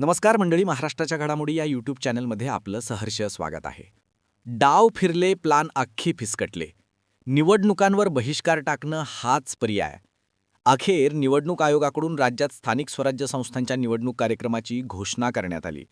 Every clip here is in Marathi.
नमस्कार मंडळी महाराष्ट्राच्या घडामोडी या यूट्यूब चॅनलमध्ये आपलं सहर्ष स्वागत आहे. डाव फिरले प्लान अख्खी फिसकटले. निवडणुकांवर बहिष्कार टाकणं हाच पर्याय. अखेर निवडणूक आयोगाकडून राज्यात स्थानिक स्वराज्य संस्थांच्या निवडणूक कार्यक्रमाची घोषणा करण्यात आली.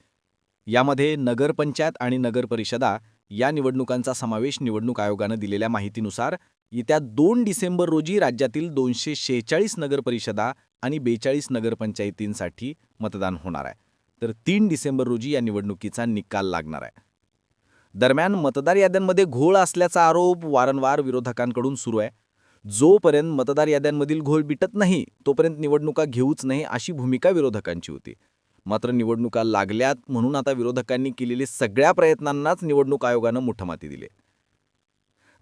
यामध्ये नगरपंचायत आणि नगरपरिषदा या निवडणुकांचा समावेश निवडणूक आयोगानं दिलेल्या माहितीनुसार येत्या दोन डिसेंबर रोजी राज्यातील दोनशे शेहेचाळीस नगरपरिषदा आणि बेचाळीस नगरपंचायतींसाठी मतदान होणार आहे. तर तीन डिसेंबर रोजी या निवडणुकीचा निकाल लागणार आहे. दरम्यान मतदार याद्यांमध्ये घोळ असल्याचा आरोप वारंवार विरोधकांकडून सुरू आहे. जोपर्यंत मतदार याद्यांमधील घोळ बिटत नाही तोपर्यंत निवडणुका घेऊच नाही अशी भूमिका विरोधकांची होती. मात्र निवडणुका लागल्यात म्हणून आता विरोधकांनी केलेले सगळ्या प्रयत्नांनाच निवडणूक आयोगानं मुठमाती दिली.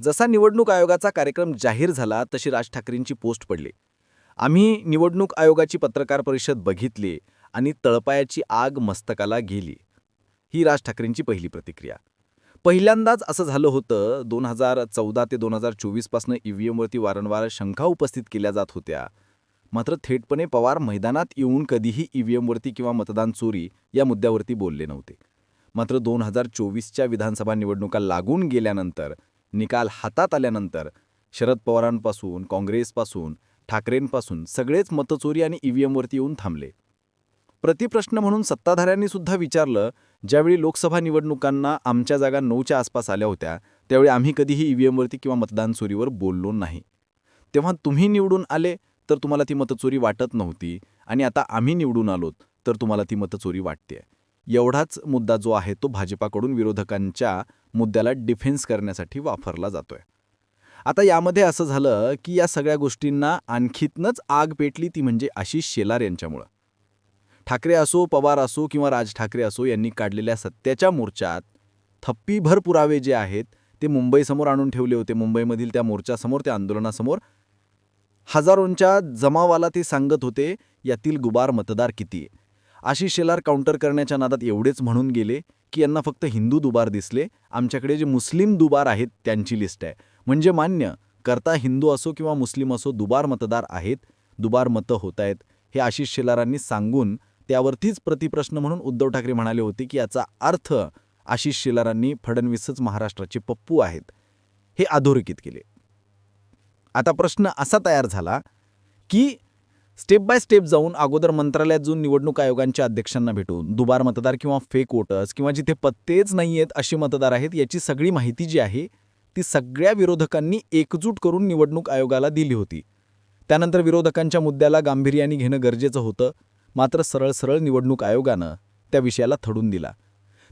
जसा निवडणूक आयोगाचा कार्यक्रम जाहीर झाला तशी राज ठाकरेंची पोस्ट पडली. आम्ही निवडणूक आयोगाची पत्रकार परिषद बघितली आणि तळपायाची आग मस्तकाला गेली. ही राज ठाकरेंची पहिली प्रतिक्रिया. पहिल्यांदाच असं झालं होतं दोन हजार चौदा ते दोन हजार चोवीसपासनं ईव्हीएमवरती वारंवार शंका उपस्थित केल्या जात होत्या. मात्र थेटपणे पवार मैदानात येऊन कधीही ई ईव्हीएमवरती किंवा मतदान चोरी या मुद्द्यावरती बोलले नव्हते. मात्र दोन हजार चोवीसच्या विधानसभा निवडणुका लागून गेल्यानंतर निकाल हातात आल्यानंतर शरद पवारांपासून काँग्रेसपासून ठाकरेंपासून सगळेच मतचोरी आणि ईव्हीएमवरती येऊन थांबले. प्रतिप्रश्न म्हणून सत्ताधाऱ्यांनी सुद्धा विचारलं ज्यावेळी लोकसभा निवडणुकांना आमच्या जागा नऊच्या आसपास आल्या होत्या त्यावेळी आम्ही कधीही ईव्हीएमवरती किंवा मतदान चोरीवर बोललो नाही. तेव्हा तुम्ही निवडून आले तर तुम्हाला ती मतचोरी वाटत नव्हती आणि आता आम्ही निवडून आलोत तर तुम्हाला ती मतचोरी वाटते एवढाच मुद्दा जो आहे तो भाजपाकडून विरोधकांच्या मुद्द्याला डिफेन्स करण्यासाठी वापरला जातोय. आता यामध्ये असं झालं की या सगळ्या गोष्टींना आणखीतनंच आग पेटली ती म्हणजे आशिष शेलार यांच्यामुळं. ठाकरे असो पवार असो किंवा राज ठाकरे असो यांनी काढलेल्या सत्याच्या मोर्चात थप्पीभर पुरावे जे आहेत ते मुंबईसमोर आणून ठेवले होते. मुंबईमधील त्या मोर्चासमोर त्या आंदोलनासमोर. हजारोंच्या जमावाला ते सांगत होते यातील गुबार मतदार किती आहे? आशिष शेलार काउंटर करण्याच्या नादात एवढेच म्हणून गेले की यांना फक्त हिंदू दुबार दिसले. आमच्याकडे जे मुस्लिम दुबार आहेत त्यांची लिस्ट आहे. म्हणजे मान्य करता हिंदू असो किंवा मुस्लिम असो दुबार मतदार आहेत दुबार मतं होत आहेत हे आशिष शेलारांनी सांगून त्यावरतीच प्रतिप्रश्न म्हणून उद्धव ठाकरे म्हणाले होते की याचा अर्थ आशिष शेलारांनी फडणवीसच महाराष्ट्राचे पप्पू आहेत हे अधोरेखित केले. आता प्रश्न असा तयार झाला की स्टेप बाय स्टेप जाऊन अगोदर मंत्रालयात जाऊन निवडणूक आयोगांच्या अध्यक्षांना भेटून दुबार मतदार किंवा फेक वोटर्स किंवा जिथे पत्तेच नाही आहेत असे मतदार आहेत याची सगळी माहिती जी आहे ती सगळ्या विरोधकांनी एकजूट करून निवडणूक आयोगाला दिली होती. त्यानंतर विरोधकांच्या मुद्द्याला गांभीर्याने घेणं गरजेचं होतं. मात्र सरळ सरळ निवडणूक आयोगानं त्या विषयाला थडून दिला.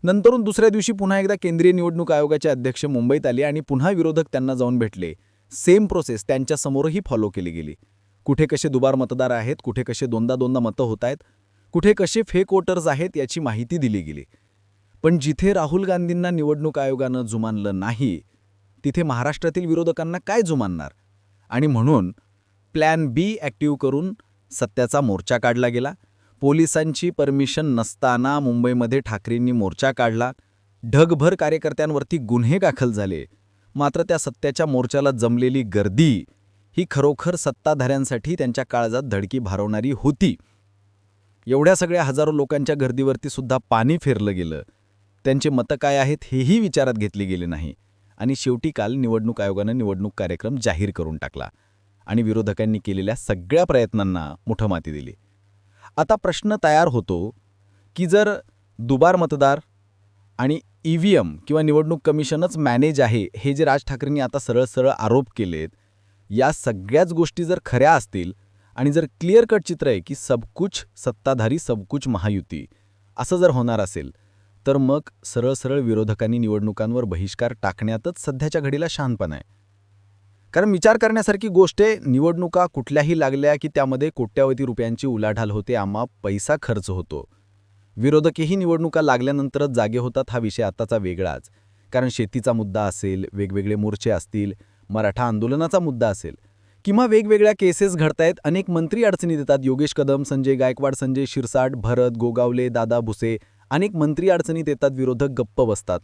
नंतरून दुसऱ्या दिवशी पुन्हा एकदा केंद्रीय निवडणूक आयोगाचे अध्यक्ष मुंबईत आले आणि पुन्हा विरोधक त्यांना जाऊन भेटले. सेम प्रोसेस त्यांच्यासमोरही फॉलो केली गेली. कुठे कसे दुबार मतदार आहेत कुठे कसे दोनदा दोनदा मतं होत आहेत कुठे कसे फेक वोटर्स आहेत याची माहिती दिली गेली. पण जिथे राहुल गांधींना निवडणूक आयोगानं जुमानलं नाही तिथे महाराष्ट्रातील विरोधकांना काय जुमानणार? आणि म्हणून प्लॅन बी ॲक्टिव्ह करून सत्याचा मोर्चा काढला गेला. पोलिसांची परमिशन नसताना मुंबईमध्ये ठाकरेंनी मोर्चा काढला. ढगभर कार्यकर्त्यांवरती गुन्हे दाखल झाले. मात्र त्या सत्याच्या मोर्चाला जमलेली गर्दी ही खरोखर सत्ताधाऱ्यांसाठी त्यांच्या काळजात धडकी भारवणारी होती. एवढ्या सगळ्या हजारो लोकांच्या गर्दीवरती सुद्धा पाणी फेरलं गेलं. त्यांचे मतं काय आहेत हेही विचारात घेतले गेले नाही. आणि शेवटी काल निवडणूक आयोगानं निवडणूक कार्यक्रम जाहीर करून टाकला. आणि विरोधकांनी केलेल्या सगळ्या प्रयत्नांना मुठमाती दिली. आता प्रश्न तयार होतो की जर दुबार मतदार आणि ई व्ही एम किंवा निवडणूक कमिशनच मॅनेज आहे हे जे राज ठाकरेंनी आता सरळ सरळ आरोप केलेत या सगळ्याच गोष्टी जर खऱ्या असतील आणि जर क्लिअर कट चित्र आहे की सबकुच सत्ताधारी सबकुच महायुती असं जर होणार असेल तर मग सरळ सरळ विरोधकांनी निवडणुकांवर बहिष्कार टाकण्यातच सध्याच्या घडीला शानपण आहे. कारण विचार करण्यासारखी गोष्ट आहे निवडणुका कुठल्याही लागल्या की त्यामध्ये कोट्यावधी रुपयांची उलाढाल होते आम्हा पैसा खर्च होतो. विरोधकही निवडणुका लागल्यानंतरच जागे होतात हा विषय आताचा वेगळाच. कारण शेतीचा मुद्दा असेल वेगवेगळे मोर्चे असतील मराठा आंदोलनाचा मुद्दा असेल किंवा वेगवेगळ्या केसेस घडतायत अनेक मंत्री अडचणीत येतात. योगेश कदम संजय गायकवाड संजय शिरसाट भरत गोगावले दादा भुसे अनेक मंत्री अडचणीत येतात विरोधक गप्प बसतात.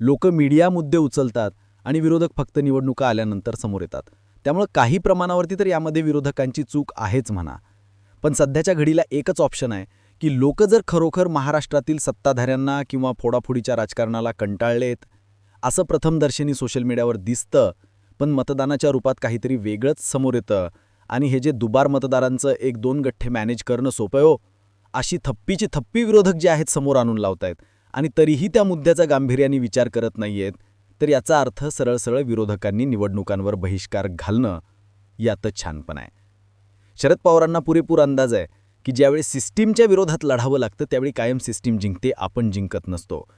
लोक मीडिया मुद्दे उचलतात. आणि विरोधक फक्त निवडणुका आल्यानंतर समोर येतात. त्यामुळं काही प्रमाणावरती तर यामध्ये विरोधकांची चूक आहेच म्हणा. पण सध्याच्या घडीला एकच ऑप्शन आहे की लोक जर खरोखर महाराष्ट्रातील सत्ताधाऱ्यांना किंवा फोडाफोडीच्या राजकारणाला कंटाळलेत असं प्रथमदर्शनी सोशल मीडियावर दिसतं पण मतदानाच्या रूपात काहीतरी वेगळंच समोर येतं आणि हे जे दुबार मतदारांचं एक दोन गठ्ठे मॅनेज करणं सोपं हो. अशी थप्पीची थप्पी विरोधक जे आहेत समोर आणून लावतायत आणि तरीही त्या मुद्द्याचा गांभीर्याने विचार करत नाहीयेत. तर याचा अर्थ सरळ सरळ विरोधकांनी निवडणुकांवर बहिष्कार घालणं यातच छानपण आहे. शरद पवारांना पुरेपूर अंदाज आहे की ज्यावेळी सिस्टीमच्या विरोधात लढावं लागतं त्यावेळी कायम सिस्टीम जिंकते आपण जिंकत नसतो.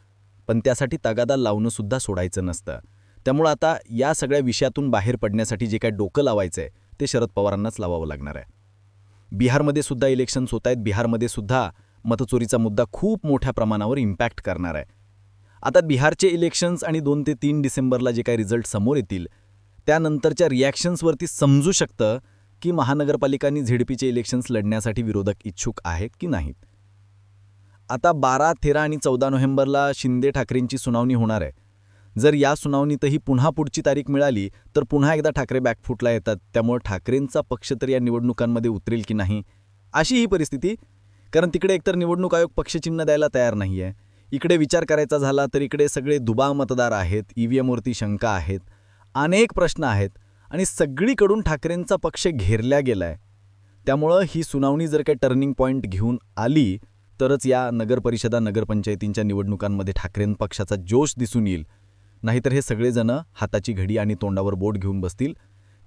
पण त्यासाठी तगादा लावणंसुद्धा सोडायचं नसतं. त्यामुळं आता या सगळ्या विषयातून बाहेर पडण्यासाठी जे काय डोकं लावायचं आहे ते शरद पवारांनाच लावावं लागणार आहे. बिहारमध्ये सुद्धा इलेक्शन्स होत आहेत. बिहारमध्ये सुद्धा मतचोरीचा मुद्दा खूप मोठ्या प्रमाणावर इम्पॅक्ट करणार आहे. आता बिहारचे इलेक्शन्स आणि दोन ते तीन डिसेंबरला जे काही रिझल्ट समोर येतील त्यानंतरच्या रिॲक्शन्सवरती समजू शकतं की महानगरपालिकांनी झेडपीचे इलेक्शन्स लढण्यासाठी विरोधक इच्छुक आहेत की नाहीत. आता बारा तेरा आणि चौदा नोव्हेंबरला शिंदे ठाकरेंची सुनावणी होणार आहे. जर या सुनावणीतही पुन्हा पुढची तारीख मिळाली तर पुन्हा एकदा ठाकरे बॅकफुटला येतात. त्यामुळे ठाकरेंचा पक्ष तर या निवडणुकांमध्ये उतरेल की नाही अशी ही परिस्थिती. कारण तिकडे एकतर निवडणूक आयोग पक्षचिन्ह द्यायला तयार नाही आहे इकडे विचार करायचा झाला तर इकडे सगळे दुबा मतदार आहेत ई व्ही एमवरती शंका आहेत अनेक प्रश्न आहेत आणि सगळीकडून ठाकरेंचा पक्ष घेरल्या गेलाय. त्यामुळं ही सुनावणी जर काही टर्निंग पॉईंट घेऊन आली तरच या नगरपरिषदा नगरपंचायतींच्या निवडणुकांमध्ये ठाकरें पक्षाचा जोश दिसून येईल. नाहीतर हे सगळेजणं हाताची घडी आणि तोंडावर बोट घेऊन बसतील.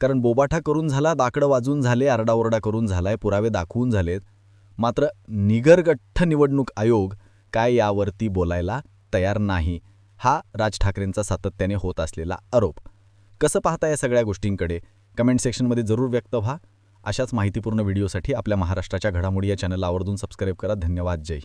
कारण बोबाठा करून झाला दाकडं वाजून झाले आरडाओरडा करून झालाय पुरावे दाखवून झालेत. मात्र निगरगठ्ठ निवडणूक आयोग काय यावरती बोलायला तयार नाही हा राज ठाकरेंचा सातत्याने होत असलेला आरोप. कसं पाहता या सगळ्या गोष्टींकडे? कमेंट सेक्शनमध्ये जरूर व्यक्त व्हा. अशाच माहितीपूर्ण व्हिडिओसाठी आपल्या महाराष्ट्राच्या घडामोडी या चॅनलला आवर्जून सबस्क्राईब करा. धन्यवाद. जय